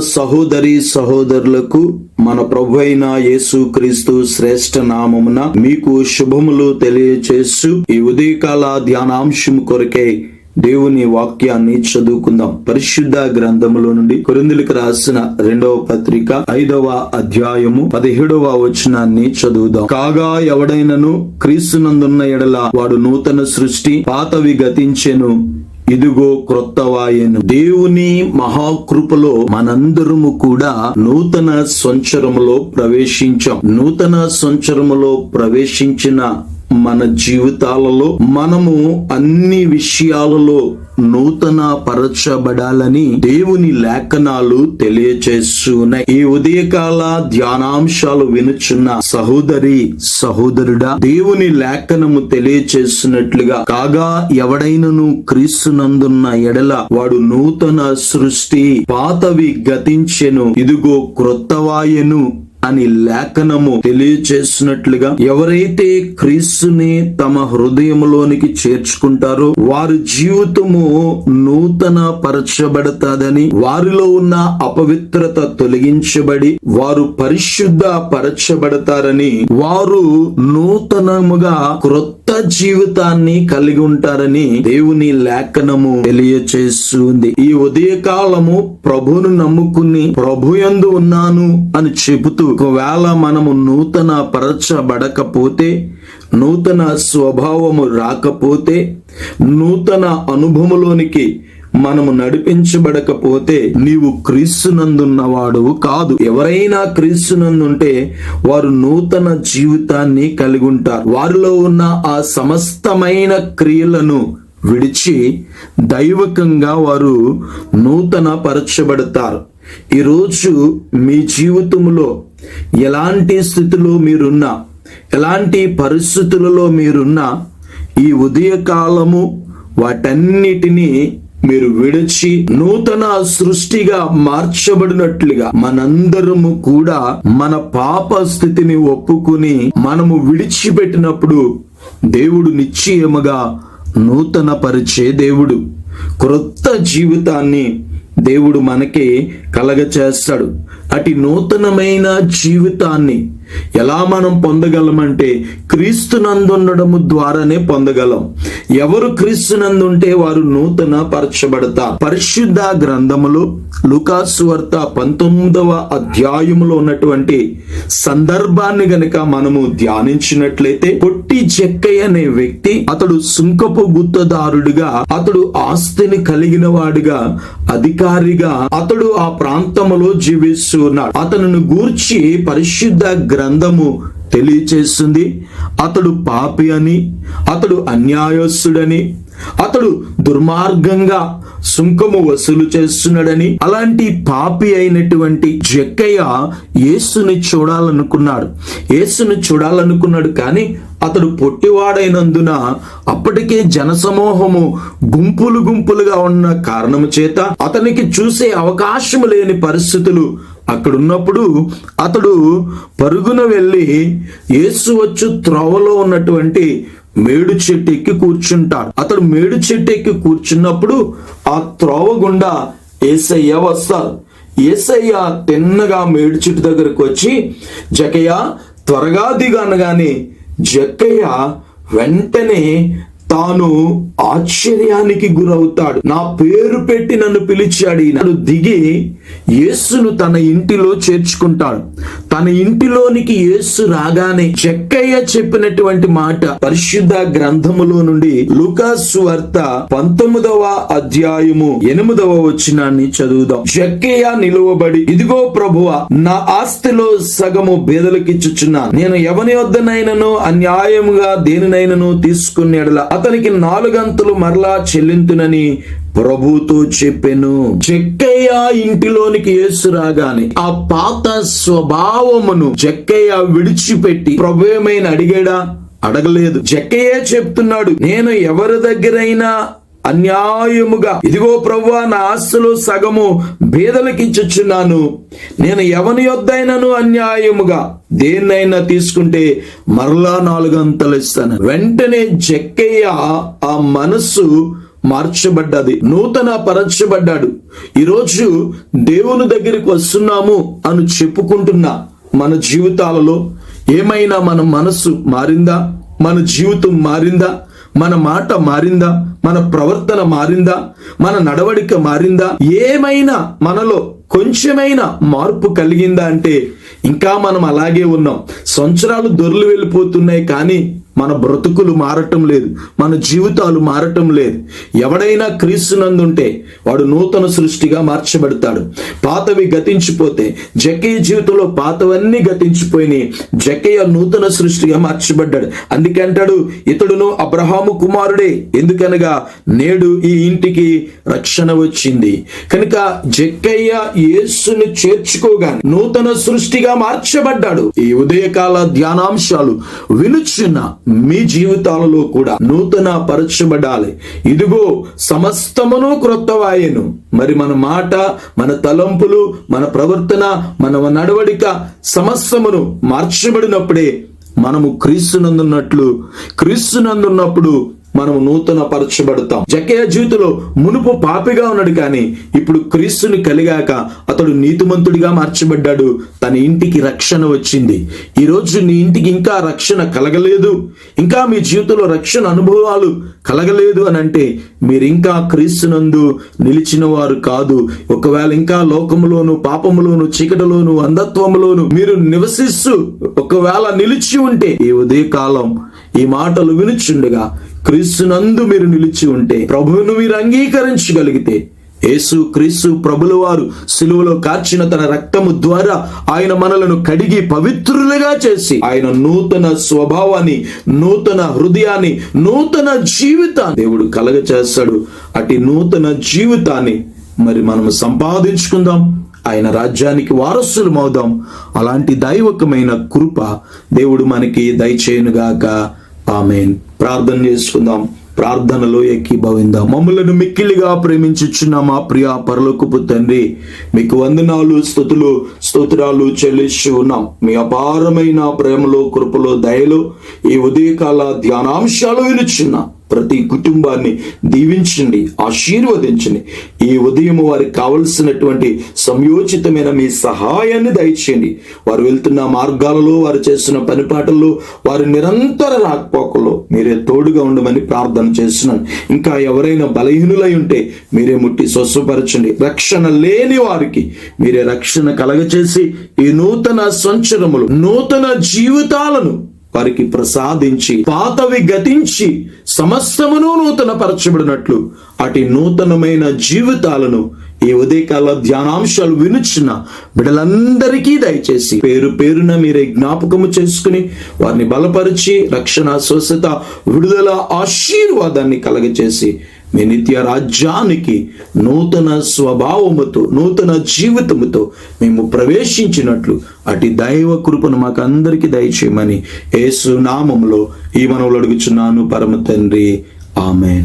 సహోదరి సహోదరులకు మన ప్రభు అయిన యేసు క్రీస్తు శ్రేష్ఠ నామమున మీకు శుభములు తెలియచేస్తూ ఈ ఉదయకాల ధ్యానాంశం కొరకే దేవుని వాక్యాన్ని చదువుకుందాం. పరిశుద్ధ గ్రంథములో నుండి కొరిందులకు రాసిన రెండవ పత్రిక ఐదవ అధ్యాయము పదిహేడవ వచనాన్ని చదువుదాం. కాగా ఎవడైనను క్రీస్తునందున్న ఎడల వాడు నూతన సృష్టి పాతవి గతించెను. ఇదిగో క్రొత్తవాయను. దేవుని మహాకృపలో మనందరము కూడా నూతన సంవత్సరములో ప్రవేశించాం. నూతన సంవత్సరములో ప్రవేశించిన మన జీవితాలలో మనము అన్ని విషయాలలో నూతన పరచబడాలని దేవుని లేఖనాలు తెలియచేస్తున్నాయి. ఈ ఉదయకాల ధ్యానాంశాలు వినుచున్న సహోదరి సహోదరుడా దేవుని లేఖనము తెలియచేస్తున్నట్లుగా కాగా ఎవడైనను క్రీస్తునందున్న ఎడల వాడు నూతన సృష్టి పాతవి గతించెను. ఇదిగో క్రొత్తవాయను. అని లేఖనము తెలియచేసినట్లుగా ఎవరైతే క్రీస్తుని తమ హృదయంలోనికి చేర్చుకుంటారో వారి జీవితము నూతన పరచబడతాదని వారిలో ఉన్న అపవిత్రత తొలగించబడి వారు పరిశుద్ధ పరచబడతారని వారు నూతనముగా క్రొత్త జీవితాన్ని కలిగి ఉంటారని దేవుని లేఖనము తెలియచేస్తుంది. ఈ ఉదయకాలము ప్రభును నమ్ముకుని ప్రభు ఎందు ఉన్నాను అని చెబుతూ ఒకవేళ మనము నూతన పరచబడకపోతే నూతన స్వభావము రాకపోతే నూతన అనుభవములోనికి మనము నడిపించబడకపోతే నీవు క్రీస్తునందున్నవాడు కాదు. ఎవరైనా క్రీస్తునందుంటే వారు నూతన జీవితాన్ని కలిగి ఉంటారు వారిలో ఉన్న ఆ సమస్తమైన క్రియలను విడిచి దైవకంగా వారు నూతన పరచబడతారు. ఈరోజు మీ జీవితంలో ఎలాంటి స్థితిలో మీరున్నా ఎలాంటి పరిస్థితులలో మీరున్నా ఈ ఉదయకాలము వాటన్నిటినీ మీరు విడిచి నూతన సృష్టిగా మార్చబడినట్లుగా మనందరము కూడా మన పాప స్థితిని ఒప్పుకుని మనము విడిచిపెట్టినప్పుడు దేవుడు నిశ్చయముగా నూతన పరిచే దేవుడు. క్రొత్త జీవితాన్ని దేవుడు మనకి కలగచేస్తాడు. అటు నూతనమైన జీవితాన్ని ఎలా మనం పొందగలమంటే క్రీస్తునందుండడము ద్వారానే పొందగలం. ఎవరు క్రీస్తునందుంటే వారు నూతన పరచబడతారు పరిశుద్ధ గ్రంథములు లుకాసువార్త పంతొమ్మిదవ అధ్యాయములో ఉన్నటువంటి సందర్భాన్ని గనక మనము ధ్యానించినట్లయితే పొట్టి చెక్కయ్య అనే వ్యక్తి అతడు సుంకపు గుత్తదారుడుగా అతడు ఆస్తిని కలిగిన వాడుగా అధికారిగా అతడు ఆ ప్రాంతములో జీవిస్తున్నాడు అతను గూర్చి పరిశుద్ధ గ్రంథము తెలియచేస్తుంది. అతడు పాపి అని అతడు అన్యాయస్తుడని అతడు దుర్మార్గంగా సుంకము వసూలు చేస్తున్నాడని అలాంటి పాపి అయినటువంటి జక్కయ్య యేసుని చూడాలనుకున్నాడు. యేసుని చూడాలనుకున్నాడు కానీ అతడు పొట్టివాడైనందున అప్పటికే జనసమూహము గుంపులు గుంపులుగా ఉన్న కారణము చేత అతనికి చూసే అవకాశం లేని పరిస్థితులు అక్కడున్నప్పుడు అతడు పరుగున వెళ్ళి యేసు వచ్చు త్రోవలో ఉన్నటువంటి మేడు చెట్టు ఎక్కి కూర్చుంటాడు. అతడు మేడు చెట్టు ఎక్కి కూర్చున్నప్పుడు ఆ త్రోవ గుండా ఏసయ్య వస్తారు ఏసయ్య తిన్నగా మేడు చెట్టు దగ్గరకు వచ్చి జకయ్య త్వరగా దిగు అనగానే జక్కయ్య వెంటనే తాను ఆశ్చర్యానికి గురవుతాడు. నా పేరు పెట్టి నన్ను పిలిచాడు. నన్ను దిగి యేసును తన ఇంటిలో చేర్చుకుంటాడు. తన ఇంటిలోనికి యేసు రాగానే చెక్కయ్య చెప్పినటువంటి మాట పరిశుద్ధ గ్రంథములో నుండి లుకాసు వార్త పంతొమ్మిదవ అధ్యాయము ఎనిమిదవ వచనాన్ని చదువుదాం. చెక్కయ్య నిలువబడి ఇదిగో ప్రభువ నా ఆస్తిలో సగము బేదలకిచ్చుచున్నాను. నేను ఎవని వద్దనైనను అన్యాయముగా దేనినైనను తీసుకుని అతనికి అతనికి నాలుగంతులు మరలా చెల్లింతునని ప్రభుతో చెప్పెను. చెక్కయ్య ఇంటిలోనికి యేసు రాగానే ఆ పాత స్వభావమును చెక్కయ్య విడిచిపెట్టి ప్రభు ఏమైనా అడిగాడా? అడగలేదు. జక్కయ్యే చెప్తున్నాడు నేను ఎవరి దగ్గరైనా అన్యాయముగా. ఇదిగో ప్రవ్వా నా ఆస్తులు సగము బీదలకి ఇచ్చుచున్నాను నేను ఎవని యొద్దైనను అన్యాయముగా. దేన్నైనా తీసుకుంటే మరలా నాలుగు అంతలు ఇస్తాను. వెంటనే జక్కయ్య ఆ మనస్సు మార్చబడ్డది. నూతన పరచబడ్డాడు. ఈరోజు దేవుని దగ్గరికి వస్తున్నాము అని చెప్పుకుంటున్నా మన జీవితాలలో ఏమైనా మన మనస్సు మారిందా? మన జీవితం మారిందా? మన మాట మారిందా? మన ప్రవర్తన మారిందా? మన నడవడిక మారిందా? ఏమైనా మనలో కొంచెమైనా మార్పు కలిగిందా అంటే ఇంకా మనం అలాగే ఉన్నాం. సంవత్సరాలు దొరలు వెళ్ళిపోతున్నాయి కానీ మన బ్రతుకులు మారటం లేదు మన జీవితాలు మారటం లేదు. ఎవడైనా క్రీస్తునందుంటే వాడు నూతన సృష్టిగా మార్చబడతాడు. పాతవి గతించిపోతే జకయ్య జీవితంలో పాతవన్నీ గతించిపోయినాయి. జకయ్య నూతన సృష్టిగా మార్చబడ్డాడు. అందుకే అంటాడు ఇతడును అబ్రహాము కుమారుడే. ఎందుకనగా నేడు ఈ ఇంటికి రక్షణ వచ్చింది. కనుక జక్కయ్య యేసును చేర్చుకోగా నూతన సృష్టిగా మార్చబడ్డాడు. ఈ ఉదయకాల ధ్యానాంశాలు వినుచున్న మీ జీవితాలలో కూడా నూతన పరచబడాలి ఇదిగో సమస్తమును క్రొత్తవాయను. మరి మన మాట మన తలంపులు మన ప్రవర్తన మన నడవడిక సమస్తమును మార్చబడినప్పుడే మనము క్రీస్తునందున్నట్లు క్రీస్తునందున్నప్పుడు మనము నూతన పరచబడతాం జకయ జీవితంలో మునుపు పాపిగా ఉన్నాడు కానీ ఇప్పుడు క్రీస్తుని కలిగాక అతడు నీతిమంతుడిగా మార్చబడ్డాడు. తన ఇంటికి రక్షణ వచ్చింది. ఈ రోజు నీ ఇంటికి ఇంకా రక్షణ కలగలేదు. ఇంకా మీ జీవితంలో రక్షణ అనుభవాలు కలగలేదు అని అంటే మీరు ఇంకా క్రీస్తునందు నిలిచిన వారు కాదు. ఒకవేళ ఇంకా లోకములోను పాపములోను చీకటిలోను అంధత్వములోను మీరు నివసిస్తూ ఒకవేళ నిలిచి ఉంటే ఈ ఉదయకాలం ఈ మాటలు వినుచుండగా క్రీస్తునందు మీరు నిలిచి ఉంటే ప్రభువును మీరు అంగీకరించగలిగితే యేసు క్రీస్తు ప్రభుల వారు సిలువలో కార్చిన తన రక్తము ద్వారా ఆయన మనలను కడిగి పవిత్రులుగా చేసి ఆయన నూతన స్వభావాన్ని నూతన హృదయాన్ని నూతన జీవితాన్ని దేవుడు కలగ చేస్తాడు అటు నూతన జీవితాన్ని మరి మనం సంపాదించుకుందాం. ఆయన రాజ్యానికి వారసులమవుదాం. అలాంటి దైవకమైన కృప దేవుడు మనకి దయచేయునుగాక. ఆమెన్. ప్రార్థన చేసుకుందాం. ప్రార్థనలో ఎక్కిభవిందాం మమ్మలను మిక్కిలిగా ప్రేమించుచున్న మా ప్రియ పరలోకపు తండ్రి. మీకు వందనాలు స్థుతులు స్తోత్రాలు చెల్లిస్తూ ఉన్నాం మీ అపారమైన ప్రేమలో కృపలో దయలో ఈ ఉదయకాల ధ్యానాంశాలు వినుచున్నాం. ప్రతి కుటుంబాన్ని దీవించండి ఆశీర్వదించండి. ఈ ఉదయం వారికి కావలసినటువంటి సంయోచితమైన మీ సహాయాన్ని దయచేయండి. వారు వెళ్తున్న మార్గాలలో వారు చేస్తున్న పనిపాటల్లో వారి నిరంతర రాకపోకల్లో మీరే తోడుగా ఉండమని ప్రార్థన చేస్తున్నాను. ఇంకా ఎవరైనా బలహీనులై ఉంటే మీరే ముట్టి స్వస్వపరచండి రక్షణ లేని వారికి మీరే రక్షణ కలగచేసి ఈ నూతన సంచరములు నూతన జీవితాలను వారికి ప్రసాదించి పాతవి గతించి సమస్తమును నూతన పరచబడినట్లు అటు నూతనమైన జీవితాలను ఈ ఉదయకాల ధ్యానాంశాలు వినుచున్న బిడలందరికీ దయచేసి పేరు పేరున మీరే జ్ఞాపకము చేసుకుని వారిని బలపరిచి రక్షణ స్వస్థత విడుదల ఆశీర్వాదాన్ని కలగచేసి మీ నిత్య రాజ్యానికి నూతన స్వభావముతో నూతన జీవితముతో మేము ప్రవేశించినట్లు. అటు దైవ కృపను మాకు అందరికీ దయచేయమని యేసు నామంలో ఈ మనవులు అడుగుచున్నాను పరమ తండ్రి. ఆమె